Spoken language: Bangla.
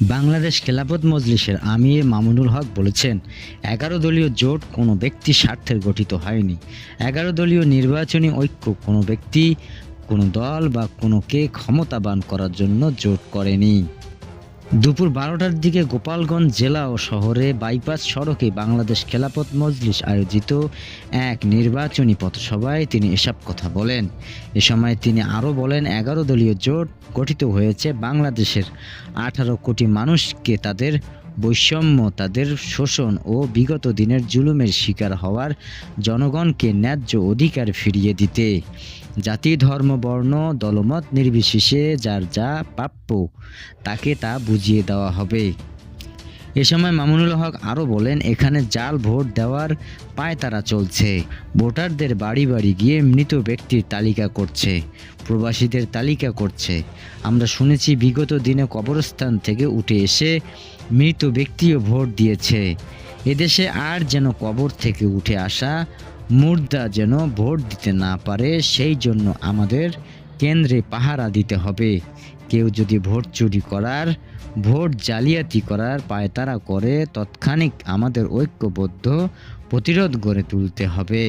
বাংলাদেশ খেলাফত মজলিসের আমির মামুনুল হক বলেছেন, এগারো দলীয় জোট কোনো ব্যক্তি স্বার্থের গঠিত হয়নি। এগারো দলীয় নির্বাচনী ঐক্য কোনো ব্যক্তি, কোনো দল বা কোনোকে ক্ষমতাবান করার জন্য জোট করেনি। দুপুর বারোটার দিকে গোপালগঞ্জ জেলা ও শহরে বাইপাস সড়কে বাংলাদেশ খেলাপথ মজলিস আয়োজিত এক নির্বাচনী পথসভায় তিনি এসব কথা বলেন। এ সময় তিনি আরও বলেন, এগারো দলীয় জোট গঠিত হয়েছে বাংলাদেশের আঠারো কোটি মানুষকে তাদের বৈষম্য তাদের শোষণ ও বিগত দিনের জুলুমের শিকার হওয়ার জনগণকে ন্যায্য অধিকার ফিরিয়ে দিতে। জাতি, ধর্ম, বর্ণ, দলমত নির্বিশেষে যার যা প্রাপ্য তাকে তা বুঝিয়ে দেওয়া হবে। এ সময় মামুনুল হক আরও বলেন, এখানে জাল ভোট দেওয়ার পায়তারা চলছে। ভোটারদের বাড়ি বাড়ি গিয়ে মৃত ব্যক্তির তালিকা করছে, প্রবাসীদের তালিকা করছে। আমরা শুনেছি বিগত দিনে কবরস্থান থেকে উঠে এসে মৃত ব্যক্তিও ভোট দিয়েছে। এদেশে আর যেন কবর থেকে উঠে আসা মুর্দা যেন ভোট দিতে না পারে, সেই জন্য আমাদের কেন্দ্রে পাহারা দিতে হবে। কেউ যদি ভোট চুরি করার, ভোট জালিয়াতি করার পায়তারা করে, তৎক্ষণিক আমাদের ঐক্যবদ্ধ প্রতিরোধ গড়ে তুলতে হবে।